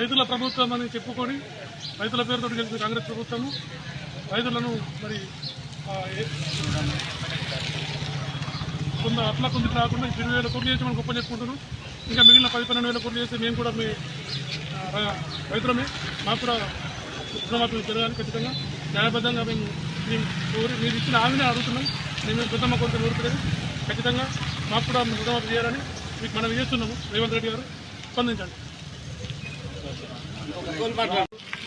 రైతుల ప్రభుత్వం అని చెప్పుకొని రైతుల పేరుతో గెలిచిన కాంగ్రెస్ ప్రభుత్వము రైతులను మరి కొంత అట్లా కొంత రాకుండా ఇరవై వేల కోట్లు చేసి మనం గొప్ప చెప్పుకుంటున్నాం ఇంకా మిగిలిన పది పన్నెండు వేల కోట్లు చేసి మేము కూడా మీ రైతులమే. మాకు కూడా రుణమాఫీ జరగాలి ఖచ్చితంగా. న్యాయబద్ధంగా మేము మేము కోరి మీరు ఇచ్చిన హామీని అడుగుతున్నాం. మేము పెద్దమ్మ కోరిక కోరుకోలేదు. ఖచ్చితంగా మాకు కూడా రుణమాఫీ చేయాలని మీకు మనం చేస్తున్నాము. రేవంత్ రెడ్డి గారు స్పందించండి.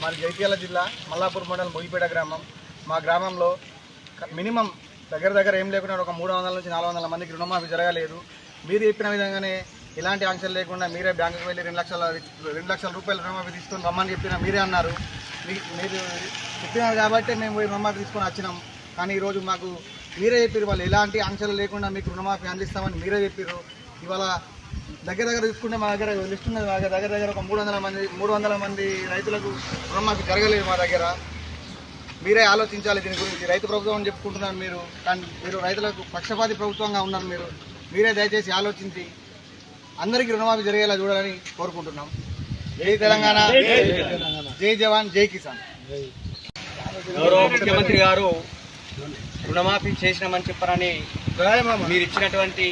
మరి జైత్యాల జిల్లా మల్లాపూర్ మండలం మొగిపేట గ్రామం. మా గ్రామంలో మినిమం దగ్గర దగ్గర ఏం లేకుండా ఒక మూడు వందల నుంచి నాలుగు వందల మందికి రుణమాఫీ జరగలేదు. మీరు చెప్పిన విధంగానే ఎలాంటి ఆంక్షలు లేకుండా మీరే బ్యాంకుకి వెళ్ళి రెండు లక్షల రెండు లక్షల రూపాయలు రుణమాఫీ తీసుకొని రమ్మని చెప్పిన మీరే అన్నారు. మీరు చెప్పినారు కాబట్టి మేము పోయి రుణమాఫీ తీసుకొని వచ్చినాం. కానీ ఈరోజు మాకు మీరే చెప్పారు వాళ్ళు ఎలాంటి ఆంక్షలు లేకుండా మీకు రుణమాఫీ అందిస్తామని మీరే చెప్పారు ఇవాళ దగ్గర దగ్గర చూసుకుంటే మా దగ్గర లిస్ట్ ఉన్నది మా దగ్గర దగ్గర ఒక మూడు వందల మంది మూడు వందల మంది రైతులకు రుణమాఫీ జరగలేదు మా దగ్గర. మీరే ఆలోచించాలి దీని గురించి. రైతు ప్రభుత్వం అని చెప్పుకుంటున్నారు మీరు కానీ మీరు రైతులకు పక్షపాతి ప్రభుత్వంగా ఉన్నారు మీరు. మీరే దయచేసి ఆలోచించి అందరికీ రుణమాఫీ జరిగేలా చూడాలని కోరుకుంటున్నాం. జై తెలంగాణ జై జవాన్ జై కిసాన్. గౌరవ ముఖ్యమంత్రి గారు రుణమాఫీ చేసినామని చెప్పారని మీరు ఇచ్చినటువంటి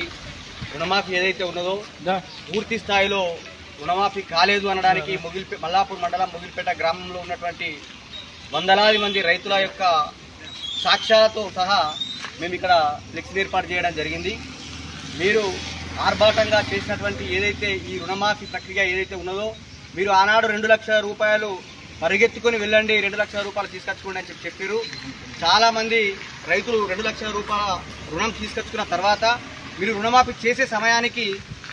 రుణమాఫీ ఏదైతే ఉన్నదో పూర్తి స్థాయిలో రుణమాఫీ కాలేదు అనడానికి ముగిల్పే మల్లాపూర్ మండలం ముగిల్పేట గ్రామంలో ఉన్నటువంటి వందలాది మంది రైతుల యొక్క సాక్ష్యాలతో సహా మేము ఇక్కడ ఫ్లెక్సీ ఏర్పాటు చేయడం జరిగింది. మీరు ఆర్భాటంగా చేసినటువంటి ఏదైతే ఈ రుణమాఫీ ప్రక్రియ ఏదైతే ఉన్నదో మీరు ఆనాడు రెండు లక్షల రూపాయలు పరిగెత్తుకొని వెళ్ళండి రెండు లక్షల రూపాయలు తీసుకొచ్చుకోండి అని చెప్పి చెప్పారు. చాలామంది రైతులు రెండు లక్షల రూపాయల రుణం తీసుకొచ్చుకున్న తర్వాత మీరు రుణమాఫీ చేసే సమయానికి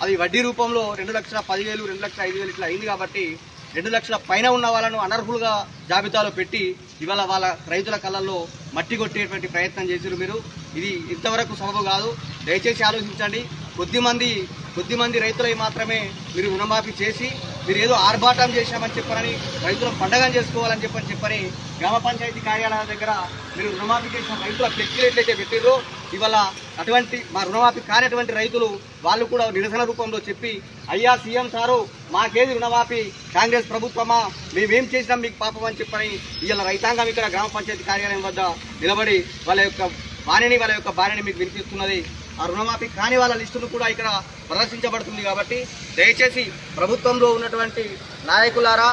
అది వడ్డీ రూపంలో రెండు లక్షల పదివేలు రెండు లక్షల ఐదు వేలు ఇట్లా అయింది కాబట్టి రెండు లక్షల పైన ఉన్న వాళ్ళను అనర్హులుగా జాబితాలో పెట్టి ఇవాళ వాళ్ళ రైతుల కళ్ళల్లో మట్టి కొట్టేటువంటి ప్రయత్నం చేశారు మీరు. ఇది ఇంతవరకు సబబు కాదు. దయచేసి ఆలోచించండి. కొద్దిమంది కొద్దిమంది రైతులై మాత్రమే మీరు రుణమాఫీ చేసి మీరు ఏదో ఆర్భాటం చేశామని చెప్పని రైతులను పండగ చేసుకోవాలని చెప్పని చెప్పని గ్రామ పంచాయతీ కార్యాలయాల దగ్గర మీరు రుణమాఫీ చేసిన రైతుల ఫ్లెక్సీలు ఎట్లయితే పెట్టిరో ఇవాళ అటువంటి మా రుణమాఫీ కానటువంటి రైతులు వాళ్ళు కూడా నిరసన రూపంలో చెప్పి అయ్యా సీఎం సారు మాకేది రుణమాఫీ? కాంగ్రెస్ ప్రభుత్వమా? మేమేం చేసినాం మీకు పాపం అని చెప్పని ఇవాళ రైతాంగం ఇక్కడ గ్రామ పంచాయతీ కార్యాలయం వద్ద నిలబడి వాళ్ళ యొక్క బాణిని వాళ్ళ యొక్క బాణిని మీకు వినిపిస్తున్నది. ఆ రుణమాఫీ కాని వాళ్ళ లిస్టును కూడా ఇక్కడ ప్రదర్శించబడుతుంది కాబట్టి దయచేసి ప్రభుత్వంలో ఉన్నటువంటి నాయకులారా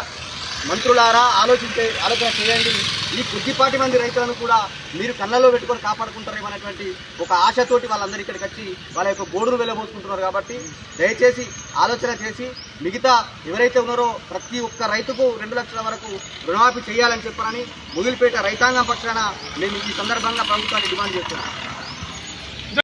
మంత్రులారా ఆలోచించే ఆలోచన చేయండి. ఈ కొద్దిపాటి మంది రైతులను కూడా మీరు కళ్ళలో పెట్టుకొని కాపాడుకుంటారేమనేటువంటి ఒక ఆశతోటి వాళ్ళందరూ ఇక్కడికి వచ్చి వాళ్ళ యొక్క బోర్డును వెళ్ళబోసుకుంటున్నారు కాబట్టి దయచేసి ఆలోచన చేసి మిగతా ఎవరైతే ఉన్నారో ప్రతి ఒక్క రైతుకు రెండు లక్షల వరకు రుణమాఫీ చేయాలని చెప్పారని ముగిలిపేట రైతాంగం పక్షాన మేము ఈ సందర్భంగా ప్రభుత్వాన్ని డిమాండ్ చేస్తున్నాం.